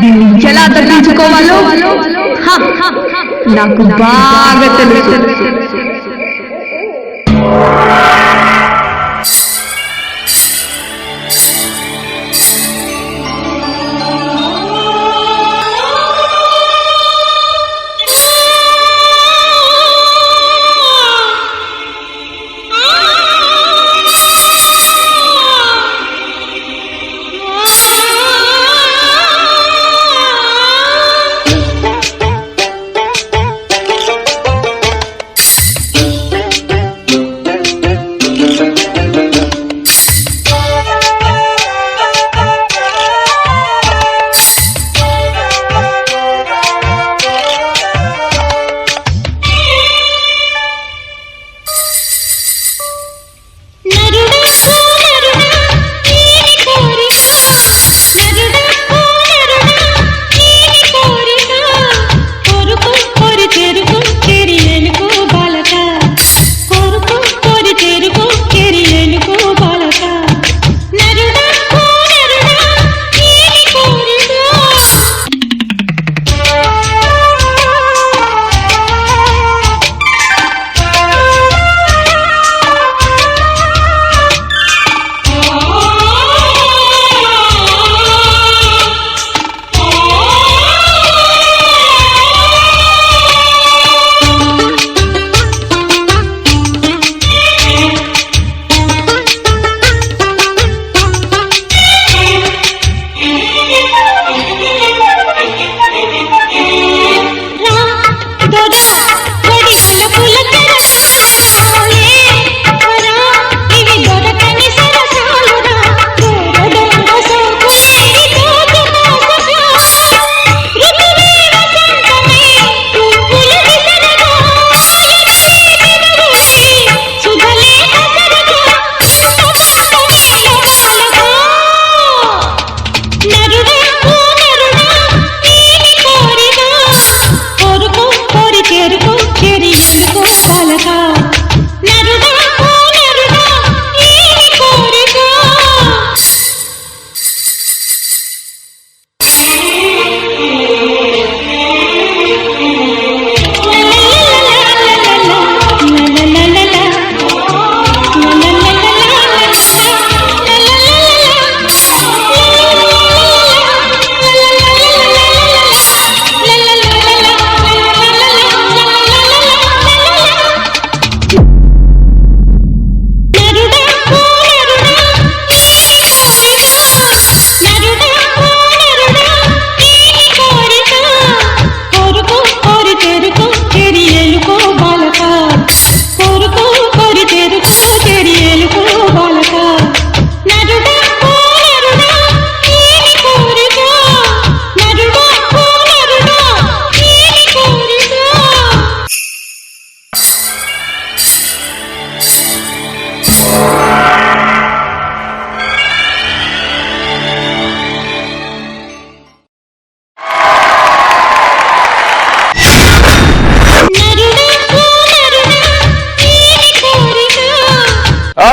దీన్ని ఎలా దక్కించుకోవాలో హ, నాకు బాగా తెలుసు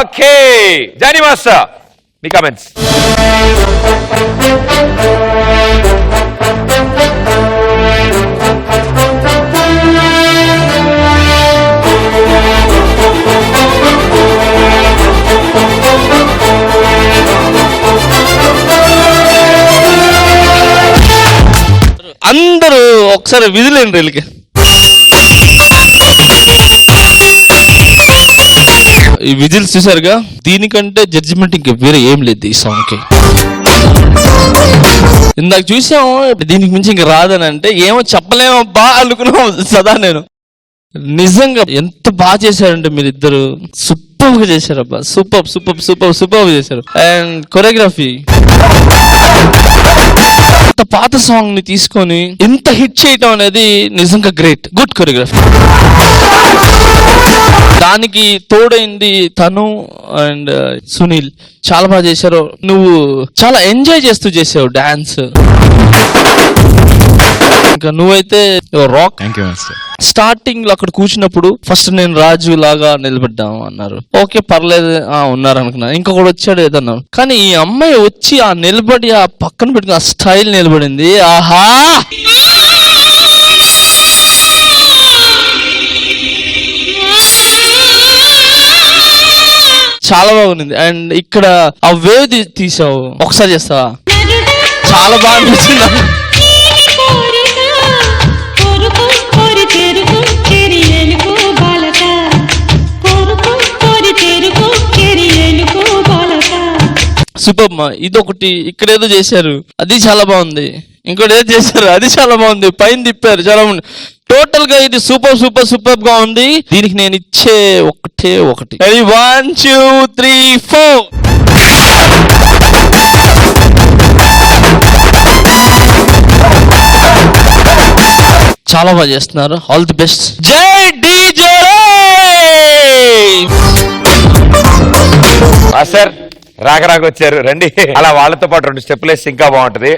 ఓకే జానీ మాస్టర్ మీ కమెంట్స్ అందరూ ఒకసారి విధులేండి వీళ్ళకి ఈ విజిల్స్ చూసారుగా? దీనికంటే జడ్జిమెంట్ ఇంకా వేరే ఏం లేదు ఈ సాంగ్కి ఇందాక చూసాము? దీనికి మించి ఇంక రాదని అంటే ఏమో చెప్పలేమో బా అనుకున్నాం సదా నేను. నిజంగా ఎంత బాగా చేశారంటే మీరిద్దరు. సూపర్గా చేశారబ్బా. సూపర్ సూపర్ సూపర్ సూపర్ చేశారు. అండ్ కొరియోగ్రఫీ ఇంత పాత సాంగ్ని తీసుకొని ఇంత హిట్ చేయటం అనేది నిజంగా గ్రేట్ గుడ్ కొరియోగ్రఫీ దానికి తోడైంది తను అండ్ uh, సునీల్. చాలా బాగా చేశారు. నువ్వు చాలా ఎంజాయ్ చేస్తూ చేసావు డాన్స్. ఇంకా నువ్వైతే రాక్ స్టార్టింగ్లో అక్కడ కూర్చున్నప్పుడు ఫస్ట్ నేను రాజు లాగా నిలబడ్డాము అన్నారు. ఓకే పర్లేదు. ఆ ఉన్నారు అనుకున్నా ఇంకొకడు వచ్చాడు ఏదన్నారు కానీ ఈ అమ్మాయి వచ్చి ఆ నిలబడి ఆ పక్కన పెట్టుకుని ఆ స్టైల్ నిలబడింది. ఆహా! చాలా బాగుంది. అండ్ ఇక్కడ ఆ వేవ్ తీసావు. ఒకసారి చేస్తావా? చాలా బాగా అనిపించింది సూపర్ మా ఇదొకటి ఇక్కడ ఏదో చేశారు. అది చాలా బాగుంది. ఇంకోటి ఏదో చేశారు. అది చాలా బాగుంది. పైన తిప్పారు. చాలా బాగుంది. టోటల్గా ఇది సూపర్ సూపర్ సూపర్గా ఉంది. దీనికి నేను ఇచ్చే ఒకటే ఒకటి. వన్ టూ త్రీ ఫోర్ చాలా బాగా చేస్తున్నారు. ఆల్ ది బెస్ట్ జై డీజే! సార్. రాక వచ్చారు రండి. అలా వాళ్ళతో పాటు రెండు స్టెప్లు వేస్తే ఇంకా బాగుంటది.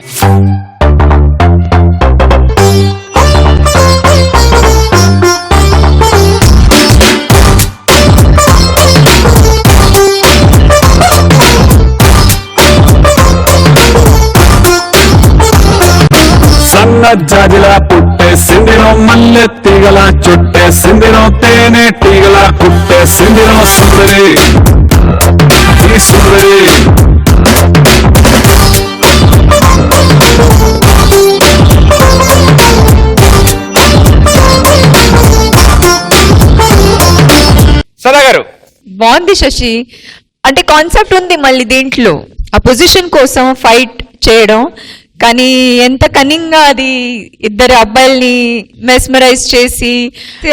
సన్న జాజిలా పుట్టేసిందిరో మల్లె తీగల చుట్టేసిందిరో తేనె తీగల కుట్టేసిందిరో సుందరి. ఈ సదా గారు బాగుంది శశి. అంటే కాన్సెప్ట్ ఉంది మళ్ళీ దీంట్లో. ఆ పొజిషన్ కోసం ఫైట్ చేయడం కానీ ఎంత కనింగా అది ఇద్దరు అబ్బాయిల్ని మెస్మరైజ్ చేసి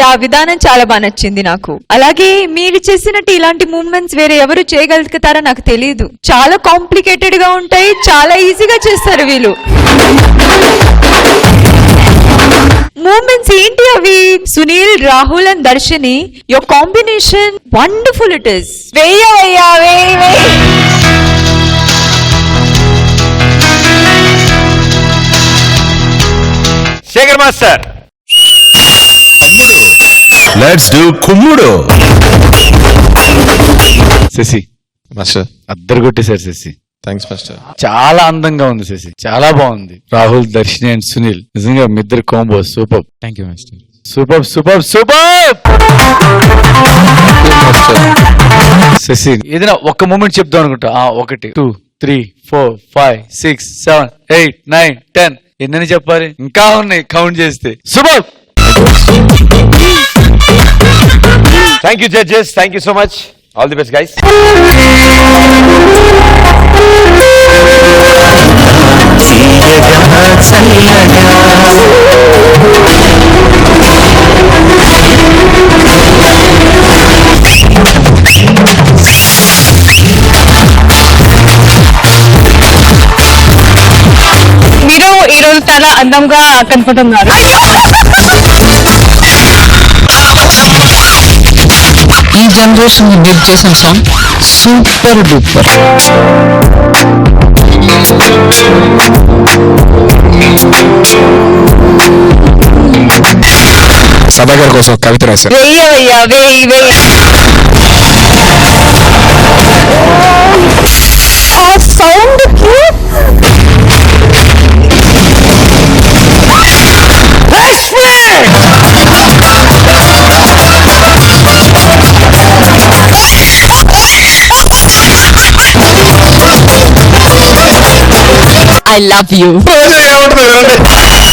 ఆ విధానం చాలా బాగా నచ్చింది నాకు. అలాగే మీరు చేసినట్టు ఇలాంటి మూవ్మెంట్స్ వేరే ఎవరు చేయగలుగుతారో నాకు తెలియదు చాలా కాంప్లికేటెడ్గా ఉంటాయి చాలా ఈజీగా చేస్తారు వీళ్ళు. మూమెంట్స్ ఏంటి అవి? Sunil Rahul and Darshini your combination wonderful it is వేయ వేయ వేయ. మాస్టర్. లెట్స్ డూ కుమ్ముడు శశి. మాస్టర్. అద్దరు కొట్టేశారు శశి. Thanks master. చాలా అందంగా ఉంది శశి. చాలా బాగుంది. రాహుల్ దర్శిని అండ్ సునీల్. నిజంగా మీ ఇద్దరు combo super. Thank you master. Super super super! Sasi ఏదైనా ఒక్క మూమెంట్ చెప్దాం అనుకుంటా. ఒకటి two three four five six seven eight nine ten. ఎన్నని చెప్పాలి? ఇంకా ఉన్నాయి కౌంట్ చేస్తే. Super thank you judges thank you so much all the best guys ఈ రోజు చాలా అందంగా కనపడుతున్నారు ఈ జనరేషన్ మీరు చేసిన సాంగ్ సూపర్ డూపర్. సదాగర్ కోసం ఒక కవిత రాశారు. వేయవయ్యా వేయి వేయి ఆ సౌండ్ I love you.